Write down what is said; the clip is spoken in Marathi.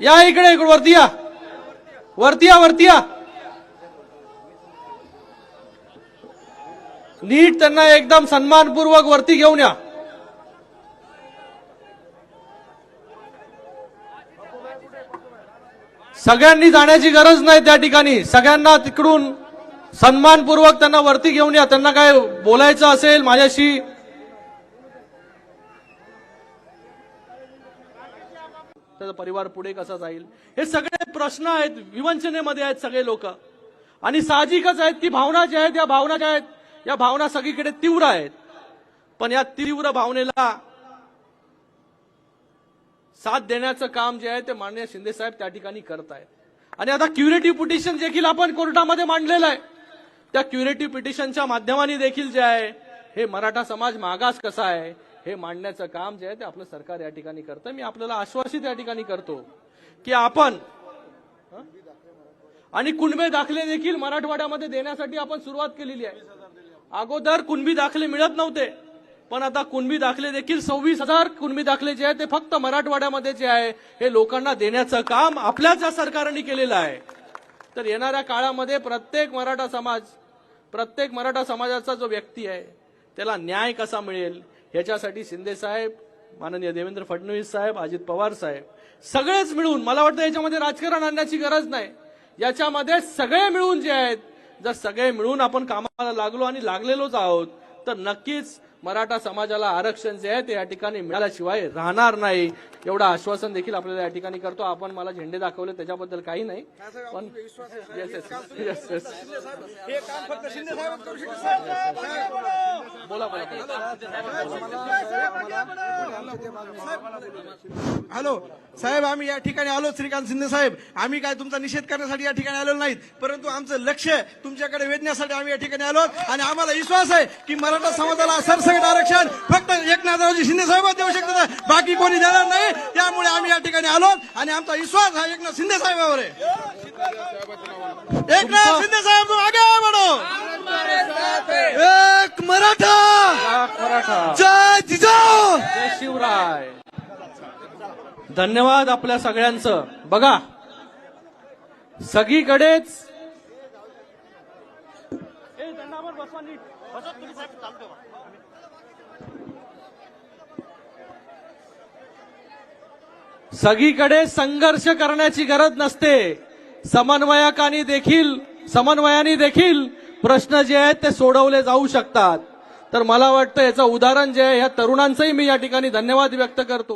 या इकडे इकडे वरती या. वरती या वरती या. नीट त्यांना एकदम सन्मानपूर्वक वरती घेऊन या. सगळ्यांनी जाण्याची गरज नाही त्या ठिकाणी. सगळ्यांना तिकडून सन्मानपूर्वक त्यांना वरती घेऊन या. त्यांना काय बोलायचं असेल माझ्याशी त्याचा परिवार पुढे कसा जाईल? हे सगळे प्रश्न आहेत विवंचनेमध्ये आहेत सगळे लोक. आणि साहजिकच आहेत ती भावना ज्या आहेत या भावना ज्या आहेत या भावना सगळीकडे तीव्र आहेत. पण या तीव्र भावनेला साथ देण्याचं काम जे आहे ते माननीय शिंदे साहेब त्या ठिकाणी करत आहेत आणि आता क्युरेटिव्ह पिटिशन देखील आपण कोर्टामध्ये मांडलेलं आहे. त्या क्युरेटिव्ह पिटिशनच्या माध्यमाने देखील जे आहे हे मराठा समाज मागास कसा आहे हे मांडण्याचं काम जे आहे ते आपलं सरकार या ठिकाणी करतं. मी आपल्याला आश्वासित या ठिकाणी करतो की आपण आणि कुणबे दाखले देखील मराठवाड्यामध्ये देण्यासाठी आपण सुरुवात केलेली आहे. अगोदर कुणबी दाखले मिळत नव्हते पण आता कुणबी दाखले देखील सव्वीस हजार कुणबी दाखले जे आहे ते फक्त मराठवाड्यामध्ये जे आहे हे लोकांना देण्याचं काम आपल्याच या सरकारने केलेलं आहे. तर येणाऱ्या काळामध्ये प्रत्येक मराठा समाज प्रत्येक मराठा समाजाचा जो व्यक्ती आहे त्याला न्याय कसा मिळेल? याच्यासाठी शिंदे साहेब माननीय देवेंद्र फडणवीस साहेब अजित पवार साहेब सगळेच मिळून मला वाटतं याच्यामध्ये राजकारण आणण्याची गरज नाही. याच्यामध्ये सगळे मिळून जे आहेत जर सगळे मिळून आपण कामाला लागलो आणि लागलेलोच आहोत तर नक्कीच मराठा समाजाला आरक्षण जे आहे ते या ठिकाणी मिळाल्याशिवाय राहणार नाही. एवढं आश्वासन देखील आपल्याला या ठिकाणी करतो. आपण मला झेंडे दाखवले त्याच्याबद्दल काही नाही. पण येस येस येस येस बोला बोला हॅलो. साहेब आम्ही या ठिकाणी आलो श्रीकांत शिंदे साहेब. आम्ही काय तुमचा निषेध करण्यासाठी या ठिकाणी आलेलो नाहीत परंतु आमचं लक्ष तुमच्याकडे वेधण्यासाठी आम्ही या ठिकाणी आलो आणि आम्हाला विश्वास आहे की मराठा समाजाला सरसकट आरक्षण फक्त एकनाथरावजी शिंदे साहेबच देऊ शकतात बाकी कोणी देणार नाही. त्यामुळे आम्ही या ठिकाणी आलो आणि आमचा विश्वास हा एकनाथ शिंदे साहेबावर आहे. एकनाथ शिंदे जय जिजाऊ! जय शिवराय. धन्यवाद आपल्या सगळ्यांचं. बघा सगळीकडेच सगळीकडे संघर्ष करण्याची गरज नसते. समन्वयकांनी देखील समन्वयाने देखील प्रश्न जे आहेत ते सोडवले जाऊ शकतात. तर मला वाटतं याचं उदाहरण जे आहे या तरुणांचंही मी या ठिकाणी धन्यवाद व्यक्त करतो.